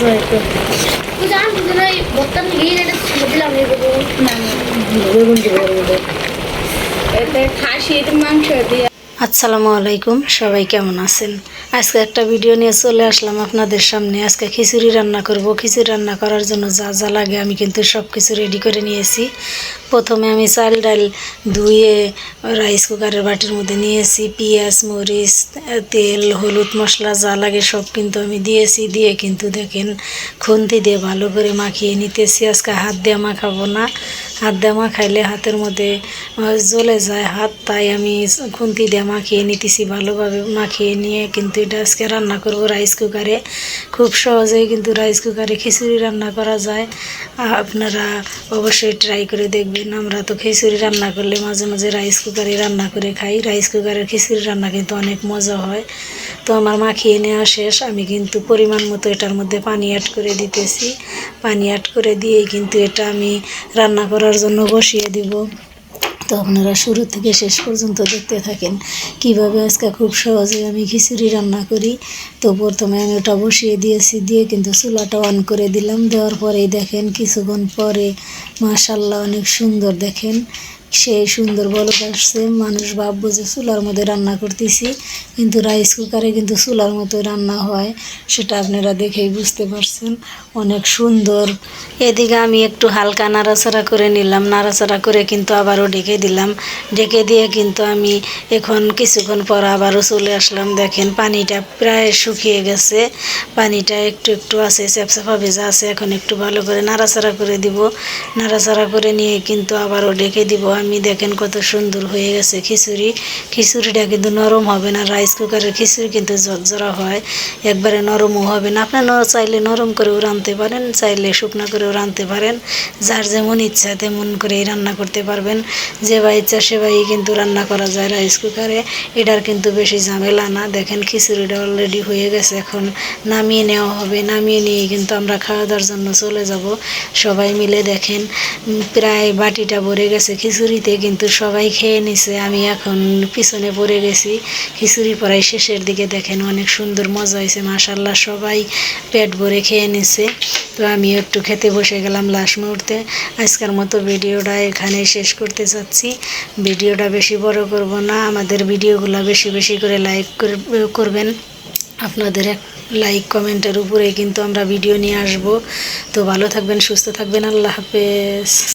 হইতো জান বুঝলে এই বর্তমান ঘি এটা দিলাম এই বেগুন না বেগুন। এতে খাসির মাংস দিয়ে আসসালামু আলাইকুম, সবাই কেমন আছেন? আজকে একটা ভিডিও নিয়ে চলে আসলাম আপনাদের সামনে। আজকে খিচুড়ি রান্না করব। খিচুড়ি রান্না করার জন্য যা যা লাগে আমি কিন্তু সব কিছু রেডি করে নিয়েছি। প্রথমে আমি চাল, ডাল, ধুয়ে রাইস কুকারের বাটির মধ্যে নিয়েছি। পেঁয়াজ, মরিচ, তেল, হলুদ মশলা যা লাগে সব কিন্তু আমি দিয়েছি। দিয়ে কিন্তু দেখেন খুন্তি দিয়ে ভালো করে মাখিয়ে নিতেছি। আজকে হাত দিয়ে মাখাবো না। হাত দেমা খাইলে হাতের মধ্যে জ্বলে যায়, হাত তাই আমি খুন্তি দিয়ে মাখিয়ে নিতেছি ভালোভাবে। মাখিয়ে নিয়ে কিন্তু এটা আজকে রান্না করব রাইস কুকারে খুব সহজেই কিন্তু রাইস কুকারে খিচুড়ি রান্না করা যায়। আপনারা অবশ্যই ট্রাই করে দেখবেন। আমরা তো খিচুড়ি রান্না করলে মাঝে মাঝে রাইস কুকারে রান্না করে খাই। রাইস কুকারের খিচুড়ি রান্না কিন্তু অনেক মজা হয়। তো আমার মাখিয়ে নেওয়া শেষ। আমি কিন্তু পরিমাণ মতো এটার মধ্যে পানি অ্যাড করে দিতেছি। পানি অ্যাড করে দিয়ে কিন্তু এটা আমি রান্না করার জন্য বসিয়ে দিব। তো আপনারা শুরু থেকে শেষ পর্যন্ত দেখতে থাকেন। কীভাবে আজকে খুব সহজে আমি খিচুড়ি রান্না করি, তো প্রথমে আমি ওটা বসিয়ে দিয়েছি, দিয়ে কিন্তু চুলাটা অন করে দিলাম। দেওয়ার পরেই দেখেন কিছুক্ষণ পরে মাশাল্লাহ অনেক সুন্দর দেখেন। সেই সুন্দর বলক আসছে, মানুষ ভাববো যে চুলার মধ্যে রান্না করতেছি। কিন্তু রাইস কুকারে কিন্তু চুলার মতো রান্না হয়, সেটা আপনারা দেখেই বুঝতে পারছেন। অনেক সুন্দর। এদিকে আমি একটু হালকা নাড়াচাড়া করে নিলাম। নাড়াচাড়া করে কিন্তু আবারও ডেকে দিলাম। ডেকে দিয়ে কিন্তু আমি এখন কিছুক্ষণ পর আবারও চলে আসলাম। দেখেন পানিটা প্রায় শুকিয়ে গেছে। পানিটা একটু একটু আছে চ্যাপচাপা ভেজা আছে। এখন একটু ভালো করে নাড়াচাড়া করে দিব। নাড়াচাড়া করে নিয়ে কিন্তু আবারও ডেকে দিব। আমি দেখেন কত সুন্দর হয়ে গেছে খিচুড়ি। খিচুড়িটা কিন্তু নরম হবে না রাইস কুকারের খিচুড়ি কিন্তু ঝরঝরা হয়, একবারে নরমও হবে না। আপনার চাইলে নরম করেও রাঁধতে পারেন, চাইলে শুকনো করেও রাঁধতে পারেন। যার যেমন ইচ্ছা তেমন করেই রান্না করতে পারবেন। যে বা ইচ্ছা সেভাবেই কিন্তু রান্না করা যায় রাইস কুকারে এটার কিন্তু বেশি ঝামেলা না। দেখেন খিচুড়িটা অলরেডি হয়ে গেছে, এখন নামিয়ে নেওয়া হবে। নামিয়ে নিয়ে কিন্তু আমরা খাওয়া দাওয়ার জন্য চলে যাব। সবাই মিলে দেখেন প্রায় বাটিটা ভরে গেছে খিচুড়িতে কিন্তু সবাই খেয়ে নিছে। আমি এখন পিছনে পড়ে গেছি। খিচুড়ি পড়াই শেষের দিকে দেখেন অনেক সুন্দর মজা হয়েছে মাশাল্লাহ সবাই পেট ভরে খেয়ে নিছে। তো আমি একটু খেতে বসে গেলাম লাস্ট মুহূর্তে। আজকের মতো ভিডিওটা এখানে শেষ করতে চাচ্ছি। ভিডিওটা বেশি বড় করব না, আমাদের ভিডিওগুলো বেশি বেশি করে লাইক করবেন। আপনাদের লাইক কমেন্টের উপরে কিন্তু আমরা ভিডিও নিয়ে আসব। তো ভালো থাকবেন, সুস্থ থাকবেন, আল্লাহ হাফেজ।